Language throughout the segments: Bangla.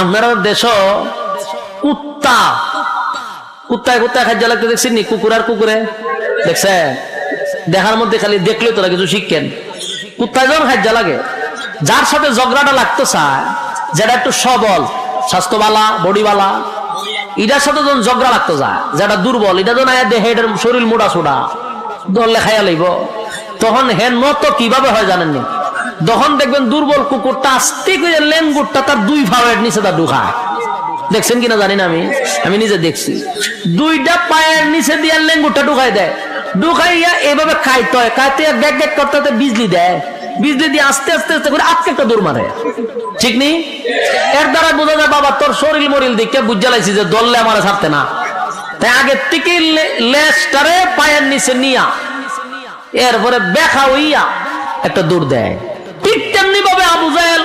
আপনার দেশ কুত্তা। কুত্তায় কুত্তায় খাদ্য লাগতে দেখছেন নি? কুকুর আর কুকুরে। দেখছে দেখার মধ্যে খালি দেখলে তোরা কিছু শিখেন। কুত্তায় যখন খাদ্য লাগে, যার সাথে ঝগড়াটা লাগতে চায়, যেটা একটু সবল, স্বাস্থ্যবালা বডিওয়ালা এটার সাথে যখন ঝগড়া লাগতে যায় যেটা দুর্বল, এটা যখন দেহে এটার শরীর মোটা সোটা, ধরলে খাইয়া লইব। তখন হেন নত কীভাবে হয় জানেননি তখন দেখবেন দুর্বল কুকুরটা আস্তে করে লেঙ্গুরটা তার দুই ভাবের নিচে তার ঢুকায়। দেখছেন কিনা জানি না আমি? আমি নিজে দেখছি। দুইটা পায়ের নিচে দিয়ে লেঙ্গুরটা ঢুকাই দেয়। ঢুকাইয়া এভাবে খাইতে হয়। খাইতে গ্যাক গ্যাক করতে বিজলি দেয়। বিজলি দিয়ে আস্তে আস্তে আস্তে করে আজকে একটা দৌড় মারে। ঠিক নেই এর দ্বারা বোঝা যায়, বাবা, তোর শরীর মরিল দিকে বুঝা লাইছি যে দললে আমার ছাড়তে না। তাই আগের থেকে লেজটারে পায়ের নিচে নিয়া, এরপরে বেখা হইয়া একটা দৌড় দেয়। আবু জাহেল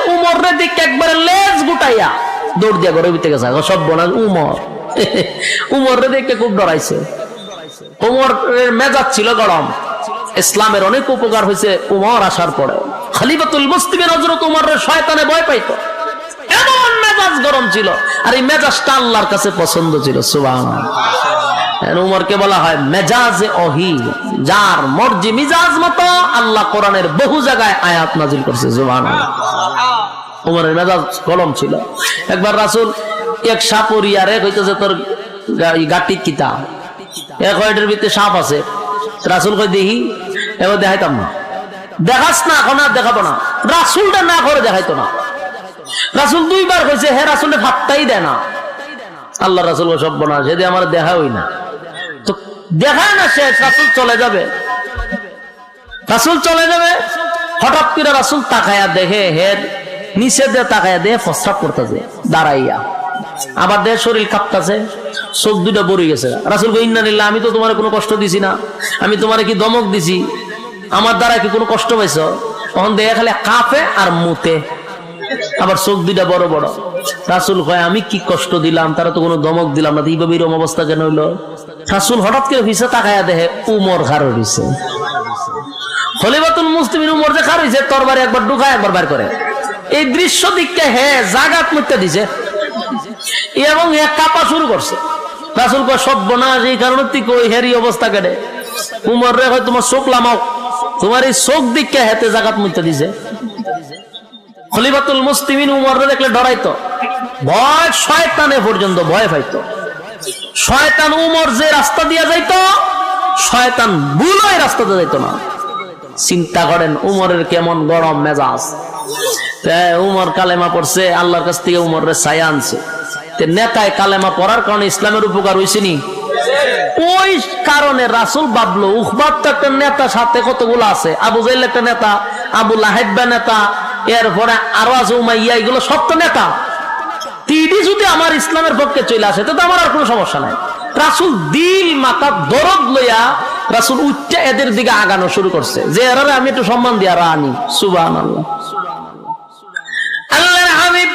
একবারে লেজ গুটাইয়া দৌড় দিয়া ভিতরে গেছে। সব উমর। খুব ডরাইছে। মেজাজ ছিল গরম। ইসলামের অনেক উপকার হয়েছে উমর আসার পরে। খালিফাতুল মুসলিমের হজরত উমরের শয়তানে ভয় পাইতো। এমন মেজাজ গরম ছিল। আর এই মেজাজটা আল্লাহর কাছে পছন্দ ছিল সুবাহ উমরকে বলা হয় মেজাজে অহি যার মর্জি মিজাজ মতো আল্লাহ কোরআনের বহু জায়গায় আয়াত নাজিল করছে জুবান উমরের মেজাজ গরম ছিল। একবার রাসুল এক সাপরিয়ারে কইতেছে, তোর গাটি কিতা এক কয়টার ভিতরে সাপ আছে। রাসুল কই দেখি। এবার দেখাইতাম না। দেখাস না, এখন আর দেখাবো না। রাসুলটা না করে দেখাইতো না। রাসুল দুইবার কইছে, হে রাসুলটা ভাতটাই দেয় না। আল্লাহ রাসুল সব না সেদি আমার দেখা হই না। দেখায় না শেষ রাসুল চলে যাবে। রাসুল চলে যাবে, হঠাৎ করে রাসুল তাকায়া দেখে হের নিচে দিয়ে তাকায়া দেখে ফসরাপ করতেছে, দাঁড়াইয়া। আবার দেহ শরীর কাঁপতাছে, চোখ দুটা বড়ি গেছে। রাসুল ইন্না নিল্লা আমি তো তোমার কোনো কষ্ট দিছি না। আমি তোমার কি দমক দিছি? আমার দ্বারা কি কোনো কষ্ট পাইছ? তখন দেখে খালি কাঁপে আর মুতে। আবার চোখ দুইটা বড় বড়। রাসুল কয়, আমি কি কষ্ট দিলাম? তারা তো কোনো দমক দিলাম না। এইভাবে এরকম অবস্থা কেন হইল? রাসুল হঠাৎ করে ভিসে তাকায়া দেখে উমর খার হইছে। হলিবাতুল মুসলিম উমর যে খার হইছে, তরবারি একবার ঢুকায়, একবার বার করে। এই দৃশ্য দিককে হে জাগাত মুত্যা দিছে। এবং এক কাপা শুরু করছে। রাসুল কয় সব না এই কারণে তুই কই হেরি অবস্থা কেটে উমর রে হয় তোমার চোখ লামাও। তোমার এই চোখ দিককে হেতে জাগাত মুত্যা দিছে। খলিফাতুল মুসলিমিন উমররে দেখলে ডরাইতো। ভয় শয়তানে পর্যন্ত ভয় পাইতো। শয়তান উমর যে রাস্তা দিয়া যাইতো, শয়তান ভুলই রাস্তা দিয়ে যাইতো না। চিন্তা করেন, উমরের কেমন গরম মেজাজ। উমর কালেমা পড়ছে, আল্লাহর কাছ থেকে উমরের ছায়া আনছে। নেতায় কালেমা পড়ার কারণে ইসলামের উপকার হয়েছে নি? ওই কারণে রাসুল বাবলো উখবার তো একটা নেতা সাথে কতগুলো আছে? আবু জাইল একটা নেতা, আবু লাহেব্বা নেতা, এরপরে আরও আছে উমাইয়া, এগুলো সব তো নেতা। তিডি যদি আমার ইসলামের পক্ষে চলে আসে তো আমার আর কোনো সমস্যা নাই। রাসুল দিল মাথা দরদ লইয়া রাসুল উচ্চা এদের দিকে আগানো শুরু করছে। যে এরারে আমি একটু সম্মান দিয়া আল্লাহর হাবিব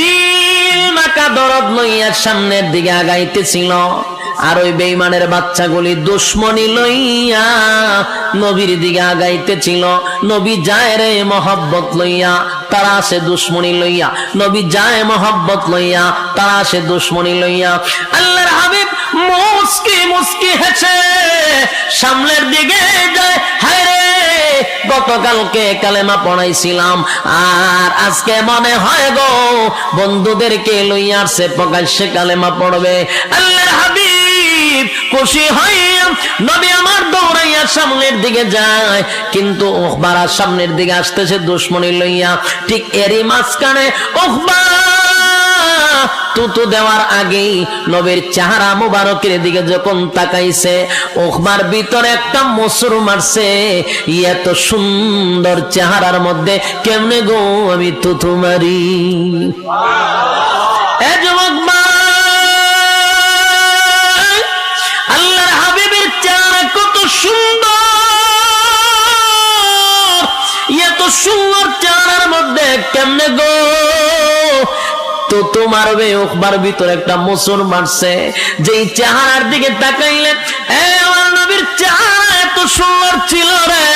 দিল মাকা দরদ লইয়া সামনের দিকে আগাইতেছিল। আর ওই বেইমানের বাচ্চাগুলি দুশ্মনী লইয়া নবীর দিকে আগাইতেছিল। নবী যায় রে মহব্বত লইয়া, তারা আসে দুশ্মনী লইয়া। নবী যায় মহব্বত লইয়া, তারা আসে দুশ্মনী লইয়া। আল্লাহর হাবিব মুসকি মুসকি হেছে সামনের দিকে যায়। হায় রে, গতকালকে কালেমা পড়াইছিলাম, আর আজকে মনে হয় গো, বন্ধুদেরকে লইয়া আসছে প্রকাশ্যে কালেমা পড়বে। আল্লাহর হাবিব খুশি হইয়া নবী আমার দৌড়াইয়া সামনের দিকে যায়। কিন্তু ওখবার সামনের দিকে আসতেছে দুশ্মনী লইয়া। ঠিক এরই মাঝখানে ওখবা তুতু দেওয়ার আগেই নবীর চেহারা মুবারকের দিকে যখন তাকাইছে ওখবার ভিতরে একটা মসুর মারছে। এত সুন্দর চেহারার মধ্যে কেমনে গো আমি তুতু মারি? এ যুবক আল্লাহর সুন্দর। এত সুন্দর চেহারার মধ্যে কেমনে গো? তো তোমার ওখবার ভিতর একটা মোসর মারছে যেই চেহারার দিকে তাকাইলেন এ আমার নবীর চেহারা এত সুন্দর ছিল রে।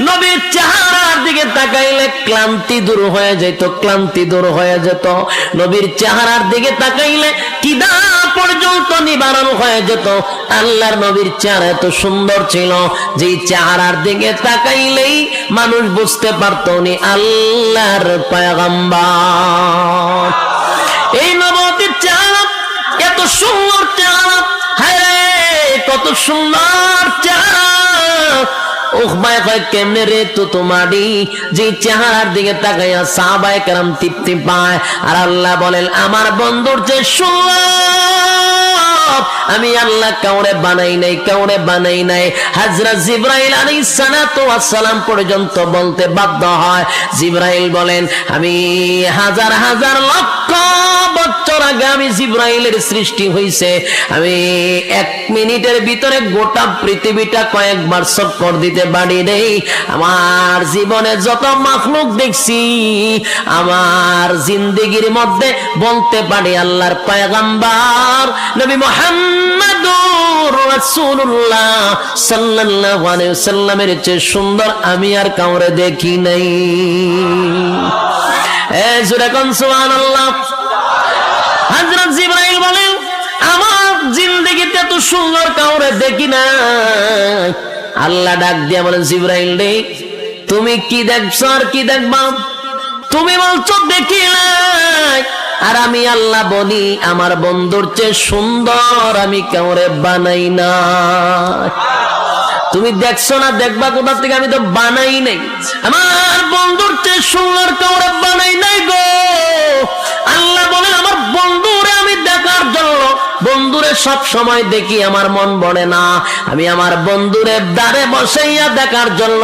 নবীর চেহারার দিকে তাকাইলে ক্লান্তি দূর হয়ে যেত, ক্লান্তি দূর হয়ে যেত। নবীর চেহারার দিকে তাকাইলে কিদা পর্যন্ত নিবারণ হয়ে যেত। আল্লাহর নবীর চেহারা এত সুন্দর ছিল যে চেহারার দিকে তাকাইলেই মানুষ বুঝতে পারত উনি আল্লাহর পয়গম্বর। এই নবতির চেহারা এত সুন্দর চেহারা, হায় কত সুন্দর চেহারা। কয় তৃপ্তি পায়। আর আল্লাহ বলেন আমার বন্ধুর যে সুন্দর আমি আল্লাহ কাউরে বানাই নাই, কাউরে বানাই নাই। হাজরত জিব্রাইল আলাইহিস সালাতু সালাম পর্যন্ত বলতে বাধ্য হয়। জিব্রাইল বলেন, আমি হাজার হাজার লক্ষ বছর আগে আমি জিব্রাইলের সৃষ্টি আমি এক মিনিটের ভিতরে গোটা পৃথিবীটা কয়েকবার চক্কর দিতে পারি নেই। আমার জীবনে যত মাখলুক দেখছি, আমার জিন্দগির মধ্যে বলতে পারি আল্লাহর পয়গাম্বার নবী সুন্দর আমি আর কাউরে দেখি নাই। এ জুরে কোন আমার এত সুন্দর কাউরে দেখি না। আল্লাহ ডাক দিয়া বলেন, জিবরাইল রে, তুমি কি দেখছ আর কি দেখবা? তুমি বলছো দেখি নাই। আর আমি আল্লাহ বলি আমার বন্ধুর চেয়ে সুন্দর, আমি কেমরে বানাই না। তুমি দেখছ না, দেখবা কোথা থেকে? আমি তো বানাই নাই। আমার বন্ধুর চেয়ে সুন্দর কেমরে বানাই নাই গো। আল্লাহ বলে আমার বন্ধুরে আমি দেখার জন্য বন্ধুরে সব সময় দেখি আমার মন বড়ে না। আমি আমার বন্ধুরে দ্বারে বসাইয়া দেখার জন্য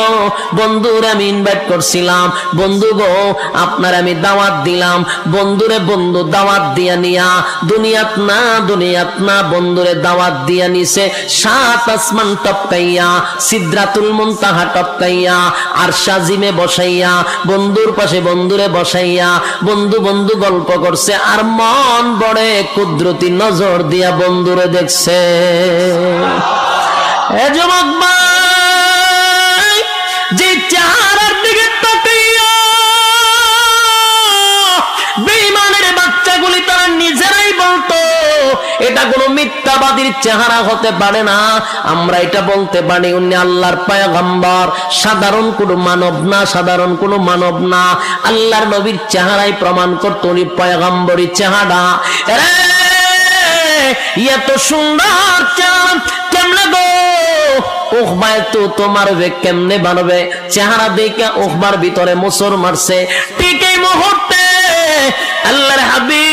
বন্ধুরে আমি ইনভাইট করছিলাম। বন্ধু গো, আপনার আমি দাওয়াত দিলাম। বন্ধুরে বন্ধু দাওয়াত দিয়া নিয়া, দুনিয়াত না দুনিয়াত না, বন্ধুরে দাওয়াত দিয়া নিছে সাত আসমান টপকাইয়া, সিদ্রাতুল টপকাইয়া আর সাজিমে বসাইয়া, বন্ধুর পাশে বন্ধুরে বসাইয়া, বন্ধু বন্ধু গল্প করছে, আর মন বড়ে। কুদরতি নজর দিয়া বন্ধুরে দেখছে। এ যুবক যে চেহারার এটা কোনো মিথ্যাবাদীর চেহারা হতে পারে না। আমরা এটা বলতে পারি, উনি আল্লাহর পায়গাম্বর। সাধারণ কোনো মানব না, সাধারণ কোনো মানব না। আল্লাহর নবীর চেহারাই প্রমাণ করতো উনি পয়গাম্বরী চেহারা। এত সুন্দর কেমনে গো? উখবায় তো তোমার কেমনে বানবে? চেহারা দেখে উখবার ভিতরে মুসর মারছে। ঠিক এই মুহূর্তে আল্লাহর হাবিব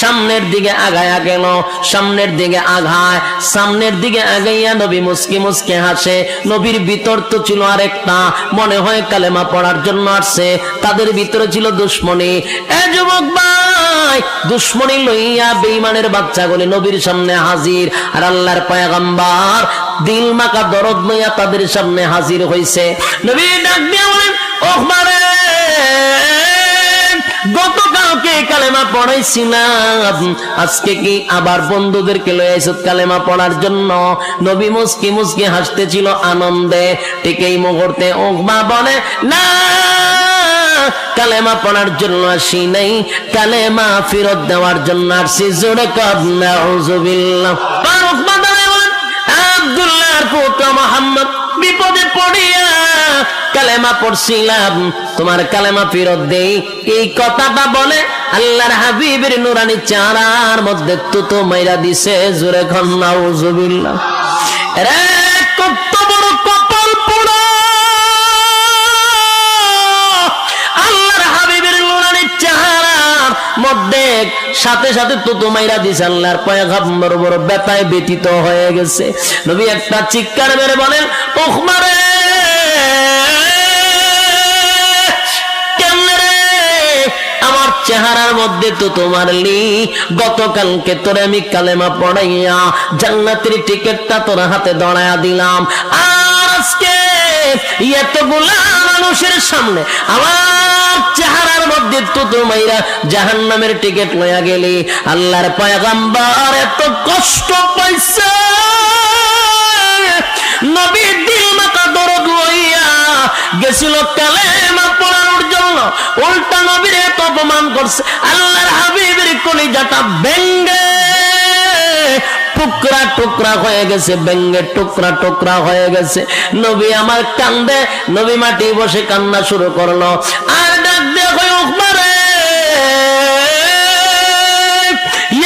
সামনের দিকে আগায়া গেল, সামনের দিকে আঘায় সামনের দিকে আগাইয়া নবী মুসকি মুসকে হাসে। নবীর ভিতর তো ছিল আরেকটা, মনে হয় কালেমা পড়ার জন্য আসছে। তাদের ভিতরে ছিল দুশ্মনী। এ যুবক ভাই, দুশ্মনী লইয়া বেইমানের বাচ্চাগুলি নবীর সামনে হাজির। আর আল্লাহর পয়গাম্বার দিল মাকা দরদ লইয়া তাদের সামনে হাজির হইছে। নবী ডাক দিয়া বলেন, ওহ মারে! গতকালকে কালেমা পড়াইছিলাম। আজকে কি আবার বন্ধুদেরকে লয়ে আইসত কালেমা পড়ার জন্য? নবী মুসকি মুসকি হাসতেছিল আনন্দে। ঠিক এই মুহূর্তে ওকমা বলে না কালেমা পড়ার জন্য আসি নাই। কালেমা ফেরত দেওয়ার জন্য আসছি জোরে বলেন, আব্দুল্লাহর পুত্র মোহাম্মদ বিপদে পড়িয়া কালেমা পড়ছিলাম। তোমার কালেমা ফেরত দেই। এই কথাটা বলে আল্লাহর হাবিবের নুরানি চারার মধ্যে তুতো মাইরা দিছে। জোরে খন্নাউজুবিল্লাহ রে কত মধ্যে সাথে সাথে তো তোমাইরা দিছে আল্লাহর পয়গাম্বর বড় ব্যথায় ব্যতীত হয়ে গেছে। নবী একটা চিৎকার মেরে বলেন, ওখমারে আমার চেহারার মধ্যে তো তোমার লি গতকালকে তোরে আমি কালেমা পড়াইয়া জান্নাতের টিকিটটা তোর হাতে দড়াইয়া দিলাম। আজকে এতগুলা মানুষের সামনে আমার চেহারার মধ্যে তো তোমাইরা জাহান নামের টিকিট লইয়া গেলি। আল্লাহর পয়গাম্বার এত কষ্ট পাইছে। নবী দিল মাতা দরদ গেছিল কালেমা পড়ানোর জন্য। উল্টা নবীর এত অপমান করছে। আল্লাহর হাবিবের কলিজাটা ব্যঙ্গে টুকরা টুকরা হয়ে গেছে ব্যঙ্গের টুকরা টুকরা হয়ে গেছে। নবী আমার কান্দে, নবী মাটি বসে কান্না শুরু করল। আর ডাক দিয়ে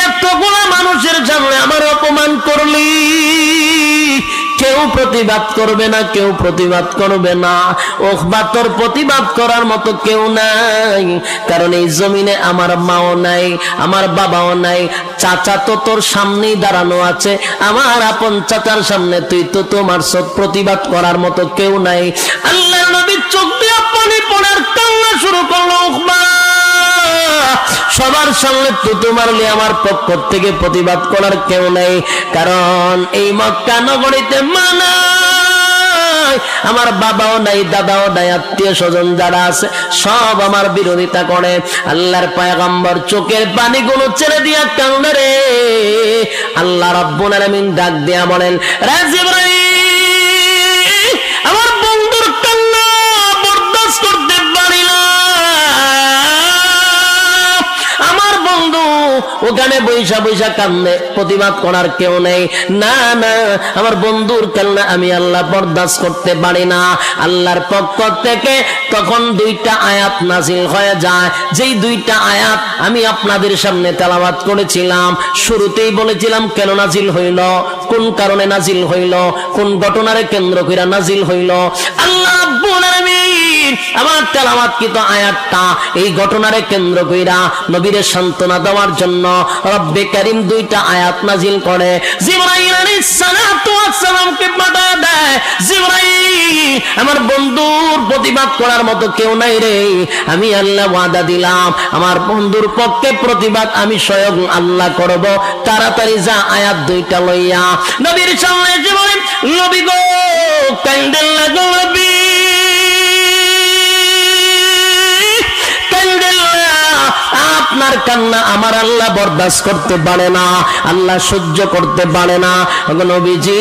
এতগুলো মানুষের সামনে আমার অপমান করলি। প্রতিবাদ করবে না, কেউ প্রতিবাদ করবে না। ওখবা তোর প্রতিবাদ করার মতো কেউ নাই। কারণ এই জমিনে আমার মাও নাই, আমার বাবাও নাই। চাচা তো তোর সামনেই দাঁড়ানো আছে। আমার আপন চাচার সামনে তুই তো তোমার সব প্রতিবাদ করার মতো কেউ নাই। আল্লাহ নবী চোখ দিয়ে পানি পড়ার কান্না শুরু করল উখবা সবার সামনে তুতু মারলে আমার পক্ষ থেকে প্রতিবাদ করার কেউ নেই। কারণ এই মক্কা নগরীতে মানা আমার বাবাও নাই, দাদাও নাই, আত্মীয় স্বজন যারা আছে, সব আমার বিরোধিতা করে। আল্লাহর পায়গাম্বর চোখের পানিগুলো ছেড়ে দিয়া কান্দে আল্লাহ রব্বুল আলামিন ডাক দিয়া বলেন রাজিব ওখানে বৈশা বৈশা কান্দে, প্রতিবাদ করার কেউ নেই। না না, আমার বন্ধুর কান্না আমি আল্লাহ বরদাস্ত করতে পারি না। আল্লাহর পক্ষ থেকে তখন দুইটা আয়াত নাজিল হয়ে যায়। যেই দুইটা আয়াত আমি আপনাদের সামনে তেলাবাত করেছিলাম, শুরুতেই বলেছিলাম, কেন নাজিল হইল? কোন কারণে নাজিল হইল? কোন ঘটনারে কেন্দ্র কইরা নাজিল হইল? আল্লাহ আমার তেলাওয়াতকৃত আয়াতটা এই ঘটনারে কেন্দ্র কইরা নবীরে সান্ত্বনা দেওয়ার জন্য রব্বে কারীম দুইটা আয়াত নাজিল করে। জিবরাইল আলাইহিস সালাতু ওয়াস সালামকে পাঠায় দেয়। জিবরাইল আমার বন্ধুর প্রতিবাদ করার মতো কেউ নাই রে। আমি আল্লাহ ওয়াদা দিলাম। আমার বন্ধুর পক্ষে প্রতিবাদ আমি স্বয়ং আল্লাহ করব। তাড়াতাড়ি যা আয়াত দুইটা লইয়া। নবীর সামনে এসে বলেন নবী গো, কান্দেন লাগো নবী। আপনার কান্না আমার আল্লাহ বরদাস্ত করতে পারে না, আল্লাহ সহ্য করতে পারে না। নবীজি,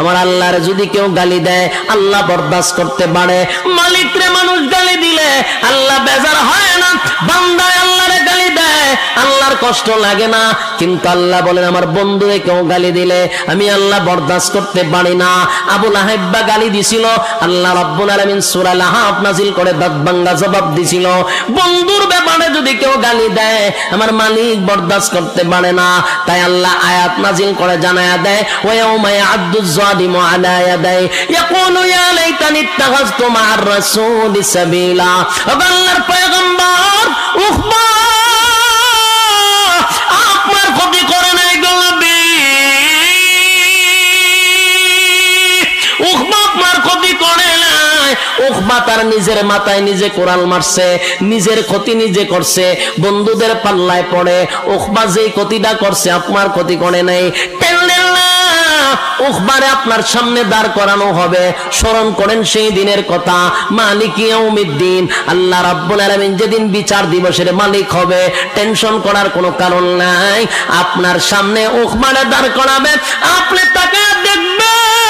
আমার আল্লাহর যদি কেউ গালি দেয়, আল্লাহ বরদাস্ত করতে পারে। মালিকরে মানুষ গালি দিলে, আল্লাহ বেজার হয় না। বান্দায় আল্লাহরে গালি দেয়, আল্লাহর কষ্ট লাগে না। কিন্তু আল্লাহ বলেন, আমার বন্ধুরে কেউ গালি দিলে, আমি আল্লাহ বরদাস্ত করতে পারি না। আবুল আহেব্বা গালি দিছিল, আল্লাহ রব্বুল আলামিন সূরা লাহাব নাজিল করে দাঁত জবাব দিছিল। বন্ধুর ব্যাপারে যদি কেউ গালি দেয় আমার মালিক বরদাস্ত করতে পারে না। তাই আল্লাহ আয়াত নাজিল করে জানায়া দেয় ওয়াউমা আব্দুল জালিম আলা ইয়াদাই, ইয়াকুলু ইয়া লাইতানি ইত্তাখাযতু মা'আর রাসূলি সাবিলা আল্লাহর পয়গম্বর, উখবা! উখবা তার নিজের মাথায় নিজে কোরাল মারছে, নিজের ক্ষতি নিজে করছে, বন্ধুদের পাল্লায় পড়ে উখবা ক্ষতিটা করছে আপনার ক্ষতি করে নাই। উখবারে আপনার সামনে দাঁড় করানো হবে। স্মরণ করেন সেই দিনের কথা, মালিক ইয়াউমিদ্দিন, আল্লাহ রাব্বুল আলামিন যেদিন বিচার দিবসের মালিক হবে, টেনশন করার কোনো কারণ নাই। আপনার সামনে উখবারে দাঁড় করাবে, আপনি তাকে দেখবেন।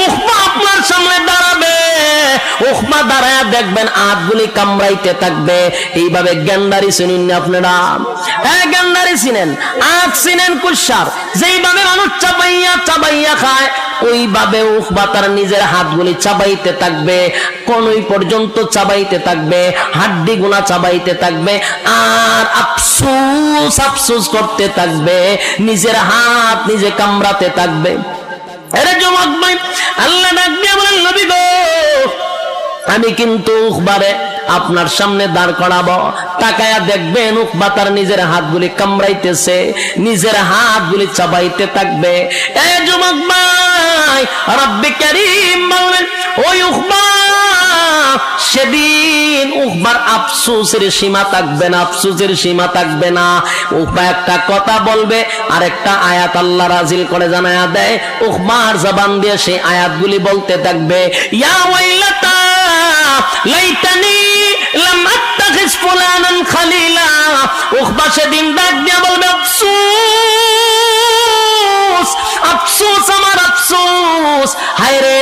উখবা আপনার সামনে দাঁড়াবে। উখমা দাঁড়ায় দেখবেন আটগুলি কামড়াইতে থাকবে। এইভাবে গ্যান্ডারি চিনেন না আপনারা? হ্যাঁ গ্যান্ডারি চিনেন। আখ চিনেন কুসার যেইভাবে মানুষ চাবাইয়া চাবাইয়া খায়, ওইভাবে উখবা তার নিজের হাতগুলি চাবাইতে থাকবে। কোনই পর্যন্ত চাবাইতে থাকবে, হাড্ডি গুলা চাবাইতে থাকবে, আর আফসুস আফসুস করতে থাকবে। নিজের হাত নিজে কামড়াতে থাকবে। আরে ভাই আল্লাহ ডাকবে আমার নবী গো। আমি কিন্তু উখবারে আপনার সামনে দাঁড় করাবো। তাকায়া দেখবেন উখবা তার নিজের হাতগুলি কামড়াইতেছে, নিজের হাতগুলি চাবাইতে থাকবে। এ যুবক ভাই, রব্বি কারীম বললেন, ওই সেদিন উখবার আফসোসের সীমা থাকবে না, আফসোসের সীমা থাকবে না। উখবা একটা কথা বলবে আর একটা আয়াত আল্লাহ রাজিল করে জানায়া দেয়, উখবার জবান দিয়ে সেই আয়াতগুলি বলতে থাকবে, ইয়া ওয়াইলাতা লাইতানি লাম আত্তাখিজ ফুলানান খালিলা। উখবা সেদিন ডাক দিয়া বলবে আফসোস! আফসোস আমার আফসোস। আফসোস হায় রে,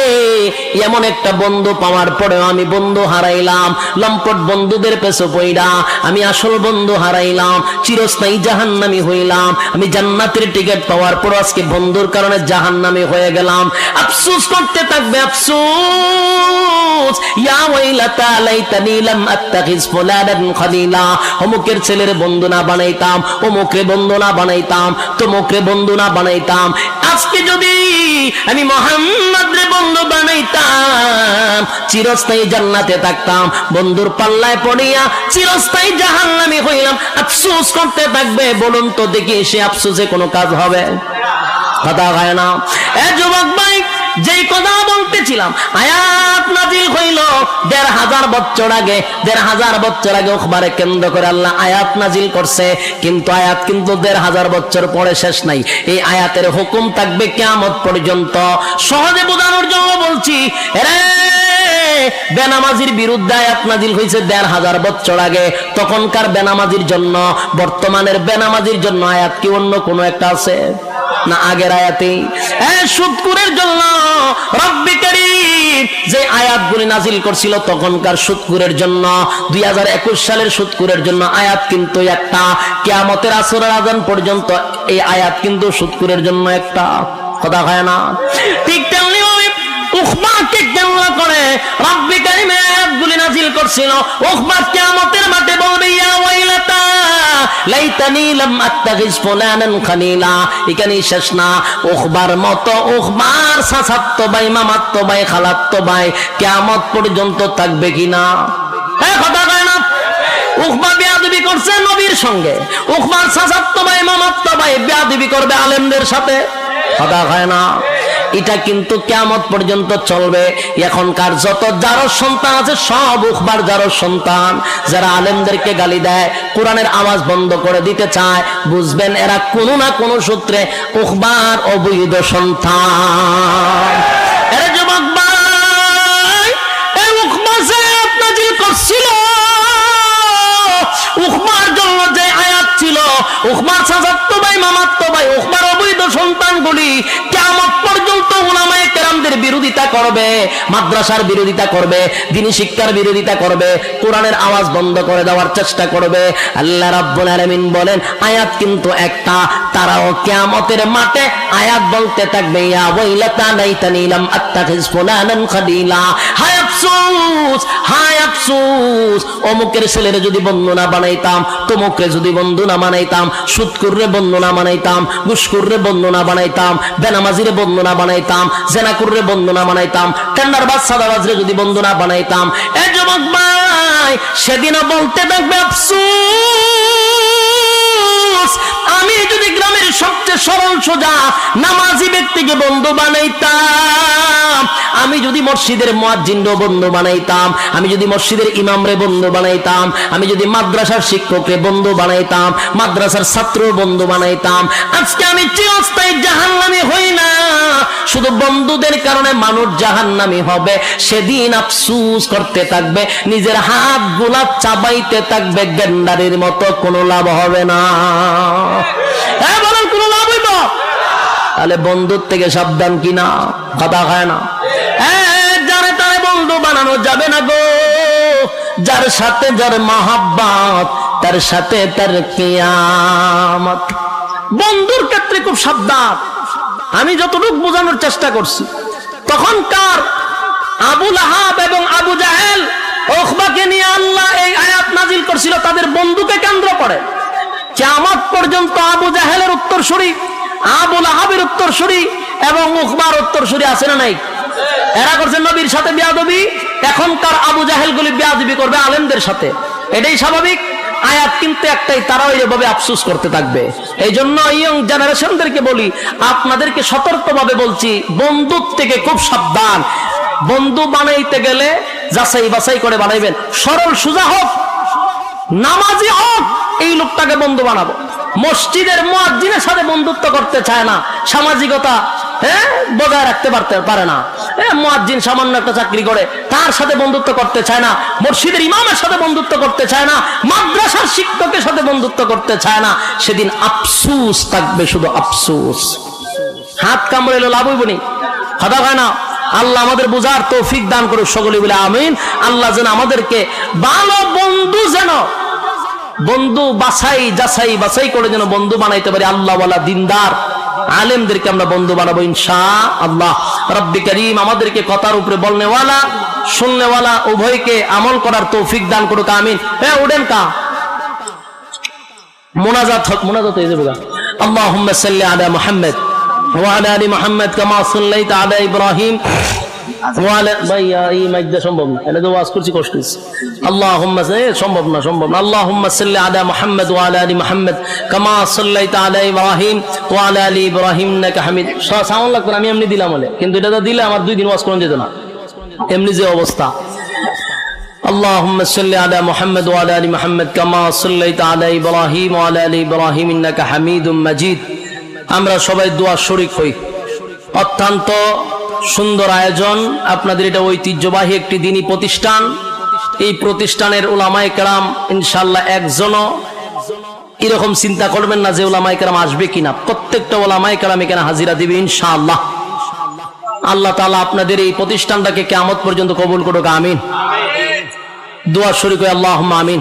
এমন একটা বন্ধু পাওয়ার পরেও আমি বন্ধু হারাইলাম। লম্পট বন্ধুদের পেছো পইরা আমি আসল বন্ধু হারাইলাম। চিরস্থায়ী জাহান্নামি হইলাম। আমি জান্নাতের টিকিট পাওয়ার পর আজকে বন্ধুর কারণে জাহান্নামি হয়ে গেলাম। আফসোস করতে থাকবে, আফসোস। ইয়া ওয়াইলাতা লাইতানি আত্তাখিজ ফুলানান খলিলা। অমুকের ছেলের বন্ধু না বানাইতাম, অমুকরে বন্ধু না বানাইতাম, তমুকরে বন্ধু না বানাইতাম। আজকে যদি আমি মোহাম্মদ রে বন্ধু বানাইতাম, চিরস্থায়ী জান্নাতে থাকতাম, বন্ধুর পাল্লায় পড়িয়া চিরস্থায়ী জাহান্নামি হইলাম, আফসোস করতে থাকবে, বলুন তো দেখি সে আফসোসে কোনো কাজ হবে? কথা হয় না। এ যুবক ভাই যেই কথা বলতেছিলাম, আয়াত নাজিল হইল দেড় হাজার বছর আগে, দেড় হাজার বছর আগে ওখবারে কেন্দ্র করে আল্লাহ আয়াত নাজিল করছে, কিন্তু আয়াত কিন্তু দেড় হাজার বছর পরে শেষ নাই। এই আয়াতের হুকুম থাকবে কেমন পর্যন্ত। সহজে বোঝানোর জন্য বলছি, রে বেনামাজির বিরুদ্ধে আয়াত নাজিল হয়েছে দেড় হাজার বছর আগে। তখনকার বেনামাজির জন্য, বর্তমানের বেনামাজির জন্য আয়াত কি অন্য কোনো একটা আছে? না আগের আয়াতে সুদকুরের জন্য যে আয়াতগুলি নাজিল করছিল তখনকার সুদকুরের জন্য, দুই হাজার একুশ সালের সুদকুরের জন্য আয়াত কিন্তু একটা। কেয়ামতের আসরের আজান পর্যন্ত এই আয়াত কিন্তু সুদকুরের জন্য একটা। কথা হয় না? ঠিক তেমনি উখবাকে কেমন করে রব্বি কারিমে আয়াতগুলি নাজিল করছিল। উখবা কিয়ামতের মাঠে বলবে, ইয়া ওয়াইলাতা, লাইতানি লাম আত্তাখিজ ফুলানান খালিলা। এখানে শেষ না। উখবার মতো উখবার সাসাত্ত ভাই মামাত্ত ভাই খালাত্ত ভাই কিয়ামত পর্যন্ত থাকবে কিনা হ্যাঁ কথা কয় না? উখবা বিয়াদবি করছে নবীর সঙ্গে। উখবার সাসাত্ত ভাই মামাত্ত ভাই বিয়াদবি করবে আলেমদের সাথে। কথা হয় না? এটা কিন্তু কেমত পর্যন্ত চলবে। এখনকার যত যারো সন্তান আছে, সব উখবার যারো সন্তান। যারা আলেমদেরকে গালি দেয়, কোরআনের আওয়াজ বন্ধ করে দিতে চায়, বুঝবেন এরা কোনো না কোনো সূত্রে উখবার অবৈধ সন্তান। এরা যুবক ভাই ছিল উখবার সাজাত্ত ভাই মামাত্ত ভাই উখবার অবৈধ সন্তানগুলি কেমন পর্যন্ত উলামায়ে কেরামদের বিরোধিতা করবে, মাদ্রাসার বিরোধিতা করবে, দিনী শিক্ষার বিরোধিতা করবে, কোরআনের আওয়াজ বন্ধ করে দেওয়ার চেষ্টা করবে। আল্লাহ রাব্বুল আলামিন বলেন, আয়াত কিন্তু একটা, তারাও কিয়ামতের মাঠে আয়াত বলতে থাকবে, ইয়া ওয়াইলাতা আত্তাখিজ ফুলানান খালিলা। হায় হায় অমুকের ছেলের যদি বন্ধু না বানাইতাম, তমুকরে যদি বন্ধু না বানাইতাম সুদকুররে বন্ধু না বানাইতাম, গুসকুররে বন্ধু না বানাইতাম, বেনামাজিরে বন্দনা বানাইতাম, জেনাকুররে বন্ধু না বানাইতাম টেন্ডার বাজ সাদাবাজরে যদি বন্দনা বানাইতাম, এ যুবক ভাই, সেদিনও বলতে থাকবে সবচেয়ে সরল সোজা নামাজি ব্যক্তিকে বন্ধু বানাইতাম। আমি যদি মসজিদের মুয়াজ্জিনরে বন্ধু বানাইতাম, আমি যদি মসজিদের ইমামরে বন্ধু বানাইতাম, আমি যদি মাদ্রাসার শিক্ষকরে বন্ধু বানাইতাম, মাদ্রাসার ছাত্র বন্ধু বানাইতাম, আজকে আমি চিরস্থায়ী জাহান্নামী হই না। শুধু বন্ধুদের কারণে মানুষ জাহান্নামী হবে। সেদিন আফসুস করতে থাকবে, নিজের হাতগুলা চাবাইতে থাকবে, গেন্ডারের মতো কোনো লাভ হবে না হ্যাঁ বলেন কোনো লাভ হইব তাহলে বন্ধুর থেকে সাবধান কিনা কথা হয় না। যারে তারে বন্ধু বানানো যাবে না গো। যার সাথে যার মহাব্বত, তার সাথে তার বন্ধুর ক্ষেত্রে খুব সাবধান। আমি যতটুকু বোঝানোর চেষ্টা করছি। তখনকার আবুল আহাব এবং আবু জাহেল ওখবাকে নিয়ে আল্লাহ এই আয়াত নাজিল করছিল, তাদের বন্ধুকে কেন্দ্র করে। কিয়ামত পর্যন্ত আবু জাহেলের উত্তরসূরি আবুল আহাবের উত্তরসূরি এবং উখবার উত্তরসূরি আছে না নাই? এরা করছে নবীর সাথে বিয়াদবি, এখনকার আবু জাহেল গুলি বিয়াদবি করবে আলেমদের সাথে। এটাই স্বাভাবিক। আয়াত কিন্তু একটাই, তারাও এভাবে আফসুস করতে থাকবে। এই জন্য ইয়ং জেনারেশনদেরকে বলি, আপনাদেরকে সতর্কভাবে বলছি বন্ধুর থেকে খুব সাবধান। বন্ধু বানাইতে গেলে যাচাই বাছাই করে বানাইবেন। সরল সুজা হোক, নামাজি হোক, এই লোকটাকে বন্ধু বানাবো। মসজিদের মুয়াজ্জিনের সাথে বন্ধুত্ব করতে চায় না, সামাজিকতা হ্যাঁ বজায় রাখতে পারতে পারে না। মুয়াজ্জিন সামান্য একটা চাকরি করে, তার সাথে বন্ধুত্ব করতে চায় না, মসজিদের ইমামের সাথে বন্ধুত্ব করতে চায় না, মাদ্রাসার শিক্ষকের সাথে বন্ধুত্ব করতে চায় না, সেদিন আফসুস থাকবে, শুধু আফসুস। হাত কামড়ে এলো লাভ হইব নি? কথা হয় না। আল্লাহ আমাদের বুঝার তৌফিক দান করুক সকলে বলে আমিন। আল্লাহ যেন আমাদেরকে ভালো বন্ধু যেন বন্ধু বাছাই যাচাই বাছাই করে যেন বন্ধু বানাইতে পারি আল্লাহ দিনদার আলেমদেরকে আমরা বন্ধু বানাবো ইনশা আল্লাহ রব্বি করিম আমাদেরকে কথার উপরে বলনেওয়ালা শুননেওয়ালা উভয়কে আমল করার তৌফিক দান করুক আমিন হ্যাঁ উঠেন কা মোনাজাত হক মোনাজাত হয়ে যাবে اللهم صل على محمد وعلى ال محمد كما صليت على ابراهيم وعلى ভাইয়া এই মাইকটা সম্ভব না এটা তো ওয়াজ করছি কষ্ট হচ্ছে اللهم এ, সম্ভব না সম্ভব না اللهم صل على محمد وعلى ال محمد كما صليت على ابراهيم وعلى ال ابراهيم انك حميد সাউন্ড লাগতো না, আমি এমনি দিলাম বলে কিন্তু এটা তো দিলে আমার দুই দিন ওয়াজ করতে যেত না এমনি যে অবস্থা اللهم صل على محمد وعلى ال محمد كما صليت على ابراهيم وعلى ال ابراهيم انك حميد مجيد আমরা সবাই দোয়া শরিক হই অত্যন্ত সুন্দর আয়োজন। আপনাদের এটা ঐতিহ্যবাহী একটি দিনী প্রতিষ্ঠান। এই প্রতিষ্ঠানের ওলামায়ে কেরাম ইনশাল্লাহ একজনও এরকম চিন্তা করবেন না যে ওলামায়ে কেরাম আসবে কিনা। প্রত্যেকটা ওলামায়ে কেরাম এখানে হাজিরা দিবে ইনশাআল্লাহ। আল্লাহ তাআলা আপনাদের এই প্রতিষ্ঠানটাকে কেমত পর্যন্ত কবুল করুক আমিন। দোয়া শরীক আল্লাহ আমিন।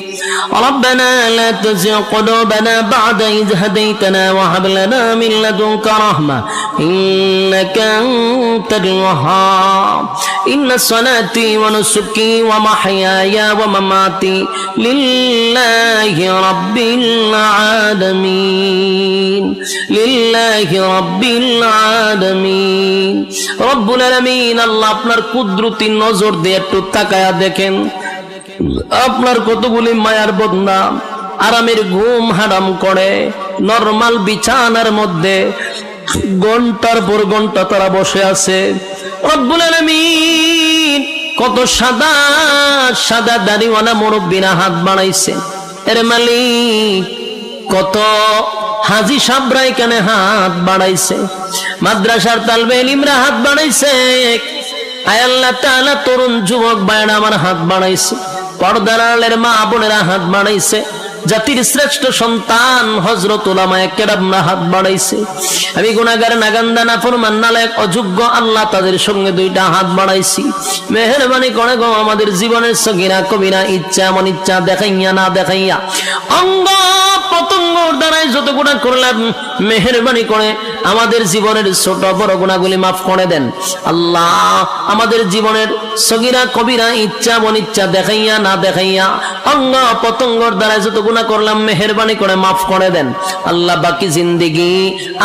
ربنا لا تزغ قلوبنا بعد إذ هديتنا وهب لنا من لدنك رحمة إنك أنت الوهاب إن صلاتي ونسكي ومحياي ومماتي لله رب العالمين لله رب العالمين رب العالمين আল্লাহ আপনার কুদরতি নজর দিয়ে একটু তাকায়া দেখেন আপনার কতগুলি মায়ার বদনাম, আরামের ঘুম হারাম করে, নরমাল বিছানার মধ্যে ঘণ্টার পর ঘণ্টা তারা বসে আছে। কত সাদা সাদা দাড়িওয়ালা মুরব্বীরা হাত বাড়াইছে। এর মালিক কত হাজি সাবরা এখানে হাত বাড়াইছে। মাদ্রাসার তালবে ইলিমরা হাত বাড়াইছে। আয় আল্লাহ তাআলা তরুণ যুবক ভাইরা আমার হাত বাড়াইছে। পর্দার আড়ালের মা বোনেরা হাত বাড়াইছে। জাতির শ্রেষ্ঠ সন্তান হজরত ওলামায়ে হাত বাড়াইছে। আমি গুনাহগার নাগান্দা নাফরমান নালায়েক অযোগ্য আল্লাহ তাদের সঙ্গে দুইটা হাত বাড়াইছি। মেহেরবানি করে গো, আমাদের জীবনের সগিরা, কবিরা, ইচ্ছা, এমন ইচ্ছা দেখাইয়া না দেখাইয়া। অঙ্গ দ্বারাই যত গুণা করলাম, মেহেরবানি করে আমাদের জীবনের ছোট বড় গুণাগুলি মাফ করে দেন। আল্লাহ আমাদের জীবনের সগিরা, কবিরা, ইচ্ছা অনিচ্ছা দেখাইয়া না দেখাইয়া অঙ্গ পতঙ্গর দ্বারা যত গুণা করলাম, মেহেরবানি করে মাফ করে দেন। আল্লাহ বাকি জিন্দিগি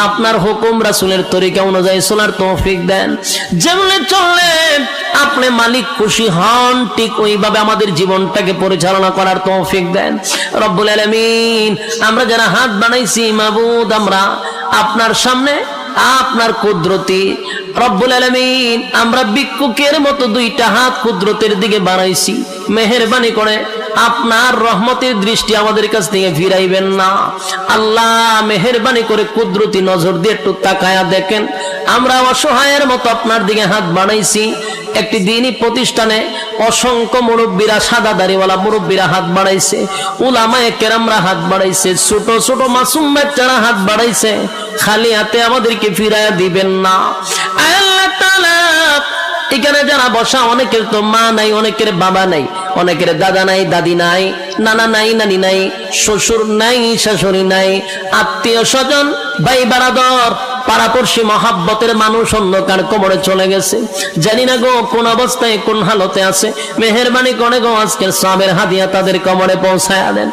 আপনার হুকুম রাসুলের তরিকা অনুযায়ী চলার তৌফিক দেন। যেমনে চললে আপনি মালিক খুশি হন, ঠিক ওইভাবে আমাদের জীবনটাকে পরিচালনা করার তৌফিক দেন। রব্বুল আলামিন, আমরা যারা হাত বানাইছি, মাবুদ, আমরা আপনার সামনে আপনার কুদরতি। রব্বুল আলামিন, আমরা ভিক্ষুকের মতো দুইটা হাত কুদরতের দিকে বাড়াইছি, মেহেরবানি করে আপনার রহমতের দৃষ্টি আমাদের কাছ থেকে ফিরাইবেন না। আল্লাহ মেহেরবানি করে কুদরতি নজর দিয়ে একটু তাকায়া দেখেন। আমরা অসহায়ের মতো আপনার দিকে হাত বাড়াইছি। একটি দিনই প্রতিষ্ঠানে অসংখ্য মুরব্বীরা সাদা দাড়িওয়ালা মুরব্বীরা হাত বাড়াইছে। উলামায়ে কেরামরা হাত বাড়াইছে। ছোট ছোট মাসুম বাচ্চারা হাত বাড়াইছে। খালি হাতে আমাদেরকে ফিরাইয়া দিবেন না। আল্লাহ এখানে যারা বসা, অনেকের তো মা নাই, অনেকের বাবা নাই, অনেকের দাদা নাই, দাদি নাই, নানা নাই, নানি নাই, শ্বশুর নাই, শাশুড়ি নাই, আত্মীয় স্বজন, ভাই বারাদর, পাড়াপড়শি মহাব্বতের মানুষ অন্ধকার কোমরে চলে গেছে। জানি না গো কোন অবস্থায় কোন হালতে আছে। মেহরবানি করে গো আজকের সবের হাদিয়া তাদের কোমরে পৌঁছায় দেন।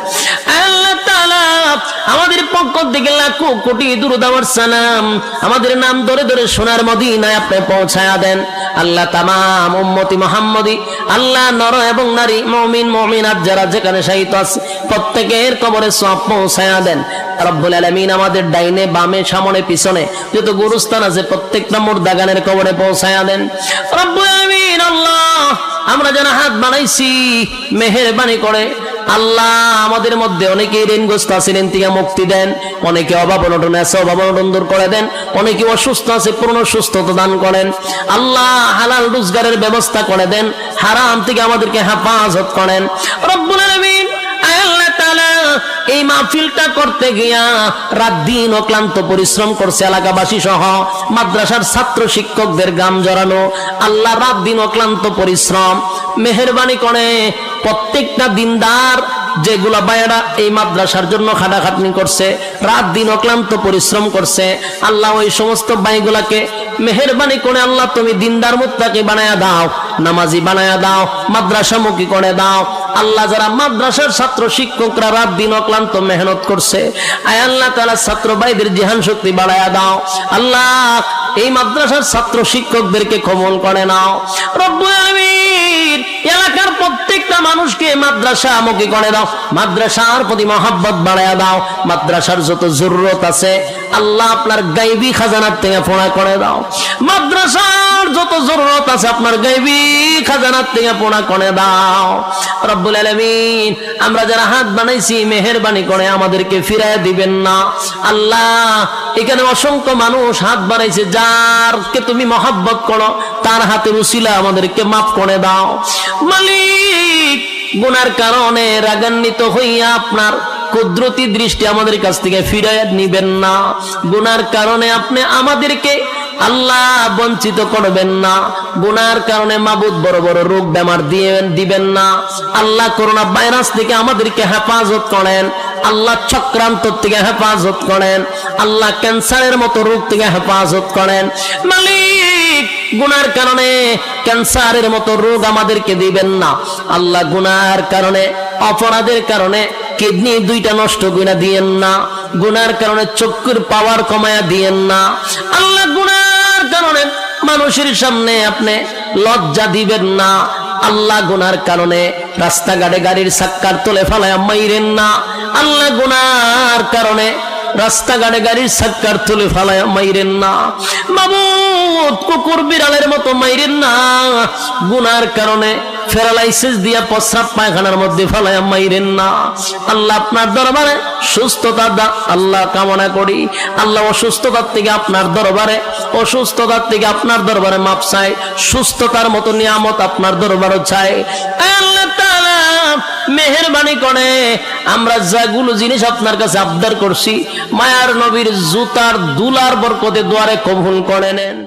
আমাদের পক্ষ থেকে লাখো কোটি দুরুদাওয়ার সালাম। আমাদের নাম ধরে ধরে সোনার মদিনায় আপনি পৌঁছায় দেন। আল্লাহ তামাম উম্মতি মোহাম্মদী, আল্লাহ নর এবং নারী, মমিন যারা যেখানে আছে, প্রত্যেকের কবরে সব পৌঁছায় দেন। রব্বুল আলামিন আমাদের ডাইনে, বামে, সামনে, পিছনে যত গুরুস্থান আছে প্রত্যেকটা মুর্দাগানের কবরে পৌঁছায় দেন। রব্বুল আলামিন, আল্লাহ, আমরা যারা হাত বানাইছি মেহেরবানি করে আল্লাহ আমাদের মধ্যে অনেকে ঋণগ্রস্ত আছেন থেকে মুক্তি দেন, অনেকে অভাব অনটন আছে, অভাব অনটন দূর করে দেন, অনেকে অসুস্থ আছে, পূর্ণ সুস্থতা দান করেন। আল্লাহ হালাল রোজগারের ব্যবস্থা করে দেন, হারাম থেকে আমাদেরকে হেফাজত করেন। রব্বুল আলামিন আল্লাহ এই মাহফিলটা করতে গিয়া রাত দিন অক্লান্ত পরিশ্রম করছে এলাকাবাসী সহ। মাদ্রাসার ছাত্র শিক্ষকদের গাম জড়ানো। আল্লাহ রাত দিন অক্লান্ত পরিশ্রম। মেহরবানি করে প্রত্যেকটা দিনদার যেগুলা বায়রা এই মাদ্রাসার জন্য খাটাখাটনি করছে, রাত দিন অক্লান্ত পরিশ্রম করছে, আল্লাহ ওই সমস্ত বাইগুলাকে মেহরবানি করে, আল্লাহ তুমি দিনদার মুত্তাকে বানায়া দাও, নামাজি বানায়া দাও, মাদ্রাসামুখী করে দাও। আল্লাহ যারা মাদ্রাসার ছাত্র শিক্ষকরা রাত দিন অক্লান্ত মেহনত করছে, আয় আল্লাহ তালা ছাত্র ভাইদের জিহান শক্তি বাড়ায়া দাও। আল্লাহ, এই মাদ্রাসার ছাত্র শিক্ষকদেরকে কমল করে নাও। রব্বুল আলামিন, এলাকার প্রত্যেকটা মানুষকে মাদ্রাসা মুখী করে দাও। মাদ্রাসার প্রতি মহাব্বত বাড়ায় দাও। মাদ্রাসার যত জরুরত আছে, আল্লাহ আপনার গাইবি খাজানার থেকে ফোনা করে দাও। মাদ্রাসার যত জরুরত আছে আপনার গাইবি, খাজানার থেকে ফোড়া করে দাও। রব্বুল আলামিন, আমরা যারা হাত বানাইছি, মেহেরবানি করে আমাদেরকে ফিরায় দিবেন না। আল্লাহ, এখানে অসংখ্য মানুষ হাত বানাইছে যারকে তুমি মহাব্বত করো, তার হাতের উসিলা আমাদেরকে মাফ করে দাও। মালিক, গুনার কারণে রাগান্বিত হইয়া আপনার কুদরতি দৃষ্টি আমাদের কাছ থেকে ফিরাইয়া নিবেন না। গুনার কারণে আপনি আমাদেরকে আল্লাহ বঞ্চিত করবেন না। গুনার কারণে মাবুদ বড় বড় রোগ বেমার দিয়ে দিবেন না। আল্লাহ করোনা ভাইরাস থেকে আমাদেরকে হেফাজত করেন। আল্লাহ চক্রান্ত থেকে হেফাজত করেন। আল্লাহ ক্যান্সারের মতো রোগ থেকে হেফাজত করেন। মালিক, গুনার কারণে ক্যান্সারের মতো রোগ আমাদেরকে দিবেন না। আল্লাহ গুনার কারণে, অপরাধের কারণে কিডনি দুইটা নষ্ট করে দিয়েন না। গুনার কারণে চক্ষুর পাওয়ার কমায়া দিয়েন না। আল্লাহ গুনার কারণে মানুষের সামনে আপনি লজ্জা দিবেন না, আল্লাহ গুনার কারণে রাস্তাঘাটে গাড়ির সাক্ষার তোলে ফেলায় মাইরেন না, আল্লাহ গুনার কারণে রাস্তাঘাটে গাড়ির সাক্ষার তুলে ফালায় মাইরেন না বাবু কুকুর বিড়ালের মতো মাইরেন না, গুনার কারণে ফেরালাইসিস দিয়া প্রস্রাব পায়খানার মধ্যে ফেলায় মাইরেন না। আল্লাহ আপনার দরবারে সুস্থতা দা আল্লাহ কামনা করি। আল্লাহ অসুস্থতার থেকে আপনার দরবারে অসুস্থতার থেকে আপনার দরবারে মাপ চাই সুস্থতার মতো নিয়ামত আপনার দরবারও চাই আল্লাহ মেহরবানি করে। আমরা যেগুলো জিনিস আপনার কাছে আবদার করছি, মায়ার নবীর জুতার দুলার বরকতে দুয়ারে কবুল করে নেন।